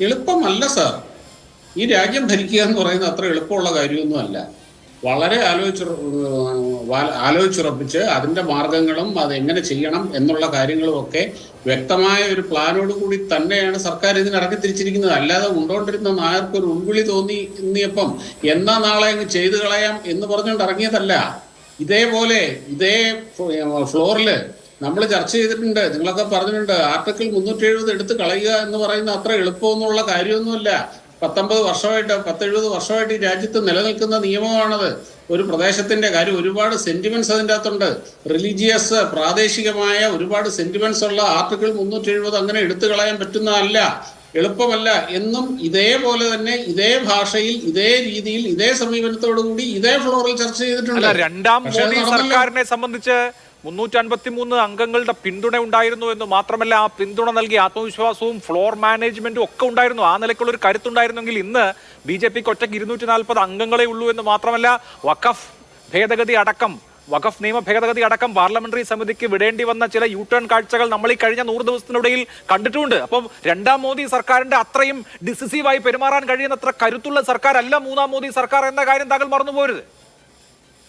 എളുപ്പമല്ല സാർ ഈ രാജ്യം ഭരിക്കുക എന്ന് പറയുന്നത് അത്ര എളുപ്പമുള്ള കാര്യമൊന്നുമല്ല. വളരെ ആലോചിച്ചു ആലോചിച്ചുറപ്പിച്ച് അതിന്റെ മാർഗങ്ങളും അത് എങ്ങനെ ചെയ്യണം എന്നുള്ള കാര്യങ്ങളും ഒക്കെ വ്യക്തമായ ഒരു പ്ലാനോട് കൂടി തന്നെയാണ് സർക്കാർ ഇതിന് ഇറക്കി തിരിച്ചിരിക്കുന്നത് അല്ലാതെ ഉണ്ടോണ്ടിരുന്ന നായർക്ക് ഒരു ഉൾവിളി തോന്നി ഇന്നിയപ്പം എന്നാ നാളെ അങ്ങ് ചെയ്തു കളയാം എന്ന് പറഞ്ഞുകൊണ്ട് ഇറങ്ങിയതല്ല. ഇതേപോലെ ഇതേ ഫ്ലോറിൽ നമ്മൾ ചർച്ച ചെയ്തിട്ടുണ്ട് നിങ്ങളൊക്കെ പറഞ്ഞിട്ടുണ്ട് ആർട്ടിക്കിൾ മുന്നൂറ്റി എഴുപത് എടുത്ത് കളയുക എന്ന് പറയുന്ന അത്ര എളുപ്പമൊന്നുമുള്ള കാര്യമൊന്നുമല്ല. പത്തൊമ്പത് വർഷമായിട്ട് പത്തെഴുപത് വർഷമായിട്ട് ഈ രാജ്യത്ത് നിലനിൽക്കുന്ന നിയമമാണത്. ഒരു പ്രദേശത്തിന്റെ കാര്യം ഒരുപാട് സെന്റിമെന്റ്സ് അതിന്റെ അകത്തുണ്ട് റിലീജിയസ് പ്രാദേശികമായ ഒരുപാട് സെന്റിമെന്റ്സ് ഉള്ള ആർട്ടിക്കിൾ മുന്നൂറ്റി എഴുപത് അങ്ങനെ എടുത്തു കളയാൻ പറ്റുന്നതല്ല എളുപ്പമല്ല എന്നും ഇതേപോലെ തന്നെ ഇതേ ഭാഷയിൽ ഇതേ രീതിയിൽ ഇതേ സമീപനത്തോടു കൂടി ഇതേ ഫ്ലോറിൽ ചർച്ച ചെയ്തിട്ടുണ്ട്. രണ്ടാം മോദി സർക്കാരിനെ സംബന്ധിച്ച് മുന്നൂറ്റി അൻപത്തി മൂന്ന് അംഗങ്ങളുടെ പിന്തുണ ഉണ്ടായിരുന്നു എന്ന് മാത്രമല്ല ആ പിന്തുണ നൽകിയ ആത്മവിശ്വാസവും ഫ്ലോർ മാനേജ്മെന്റും ഒക്കെ ഉണ്ടായിരുന്നു. ആ നിലയ്ക്കുള്ള ഒരു കരുത്തുണ്ടായിരുന്നെങ്കിൽ ഇന്ന് ബി ജെ പിക്ക് ഒറ്റയ്ക്ക് ഇരുന്നൂറ്റി നാൽപ്പത് അംഗങ്ങളെ ഉള്ളൂ എന്ന് മാത്രമല്ല വഖഫ് ഭേദഗതി അടക്കം വഖഫ് നിയമ ഭേദഗതി അടക്കം പാർലമെന്ററി സമിതിക്ക് വിടേണ്ടി വന്ന ചില യു ടേൺ കാഴ്ചകൾ നമ്മൾ ഈ കഴിഞ്ഞ നൂറ് ദിവസത്തിനിടയിൽ കണ്ടിട്ടുണ്ട്. അപ്പം രണ്ടാം മോദി സർക്കാരിന്റെ അത്രയും ഡിസിസീവായി പെരുമാറാൻ കഴിയുന്നത്ര കരുത്തുള്ള സർക്കാർ അല്ല മൂന്നാം മോദി സർക്കാർ എന്ന കാര്യം താങ്കൾ മറന്നുപോരുത്.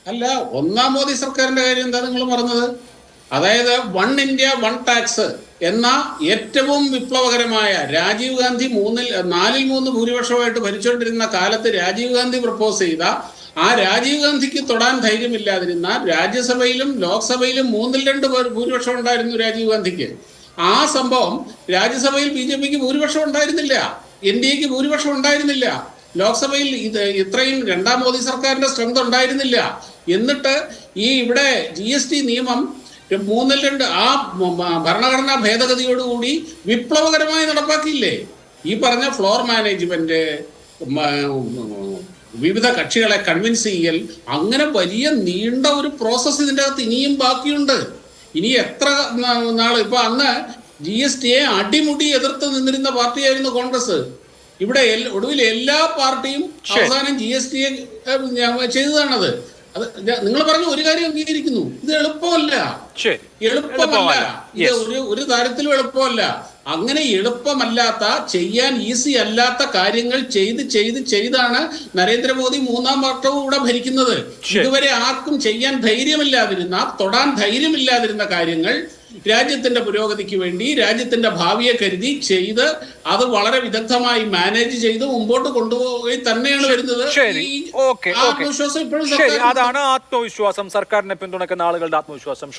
അല്ല ഒന്നാം മോദി സർക്കാരിന്റെ കാര്യം എന്താ നിങ്ങൾ പറഞ്ഞത് അതായത് വൺ ഇന്ത്യ വൺ ടാക്സ് എന്ന ഏറ്റവും വിപ്ലവകരമായ രാജീവ് ഗാന്ധി മൂന്നിൽ നാലിൽ മൂന്ന് ഭൂരിപക്ഷമായിട്ട് ഭരിച്ചുകൊണ്ടിരുന്ന കാലത്ത് രാജീവ് ഗാന്ധി പ്രപ്പോസ് ചെയ്ത ആ രാജീവ് ഗാന്ധിക്ക് തൊടാൻ ധൈര്യമില്ലാതിരുന്ന രാജ്യസഭയിലും ലോക്സഭയിലും മൂന്നിൽ രണ്ട് ഭൂരിപക്ഷം ഉണ്ടായിരുന്നു രാജീവ് ഗാന്ധിക്ക്. ആ സംഭവം രാജ്യസഭയിൽ ബി ജെ പിക്ക് ഭൂരിപക്ഷം ഉണ്ടായിരുന്നില്ല. എൻ ഡി എക്ക് ഭൂരിപക്ഷം ഉണ്ടായിരുന്നില്ല. ലോക്സഭയിൽ ഇത് ഇത്രയും രണ്ടാം മോദി സർക്കാരിന്റെ സ്ട്രെങ്ത് ഉണ്ടായിരുന്നില്ല. എന്നിട്ട് ഈ ഇവിടെ ജി എസ് ടി നിയമം മൂന്നിൽ രണ്ട് ആ ഭരണഘടനാ ഭേദഗതിയോടുകൂടി വിപ്ലവകരമായി നടപ്പാക്കിയില്ലേ? ഈ പറഞ്ഞ ഫ്ലോർ മാനേജ്മെന്റ് വിവിധ കക്ഷികളെ കൺവിൻസ് ചെയ്യൽ അങ്ങനെ വലിയ നീണ്ട ഒരു പ്രോസസ്സ് ഇതിന്റെ അകത്ത് ഇനിയും ബാക്കിയുണ്ട്. ഇനി എത്ര നാൾ ഇപ്പൊ അന്ന് ജി എസ് ടിയെ അടിമുടി എതിർത്ത് നിന്നിരുന്ന പാർട്ടിയായിരുന്നു കോൺഗ്രസ്. ഇവിടെ ഒടുവിൽ എല്ലാ പാർട്ടിയും അവസാനം ജി എസ് ടിയെ ചെയ്തതാണത്. അത് നിങ്ങൾ പറഞ്ഞു ഒരു കാര്യം അംഗീകരിക്കുന്നു. ഇത് എളുപ്പമല്ല. എളുപ്പമല്ല. ഇത് ഒരു ഒരു തരത്തിലും എളുപ്പമല്ല. അങ്ങനെ എളുപ്പമല്ലാത്ത ചെയ്യാൻ ഈസി അല്ലാത്ത കാര്യങ്ങൾ ചെയ്ത് ചെയ്ത് ചെയ്താണ് നരേന്ദ്രമോദി മൂന്നാം വർഷവും ഇവിടെ ഭരിക്കുന്നത്. ഇതുവരെ ആർക്കും ചെയ്യാൻ ധൈര്യമില്ലാതിരുന്ന തൊടാൻ ധൈര്യമില്ലാതിരുന്ന കാര്യങ്ങൾ രാജ്യത്തിന്റെ പുരോഗതിക്ക് വേണ്ടി രാജ്യത്തിന്റെ ഭാവിയെ കരുതി ചെയ്ത് അത് വളരെ വിദഗ്ധമായി മാനേജ് ചെയ്ത് മുമ്പോട്ട് കൊണ്ടുപോവുകയും തന്നെയാണ് വരുന്നത്. ആത്മവിശ്വാസം ഇപ്പോഴും അതാണ് ആത്മവിശ്വാസം. സർക്കാരിനെ പിന്തുണക്കുന്ന ആളുകളുടെ ആത്മവിശ്വാസം.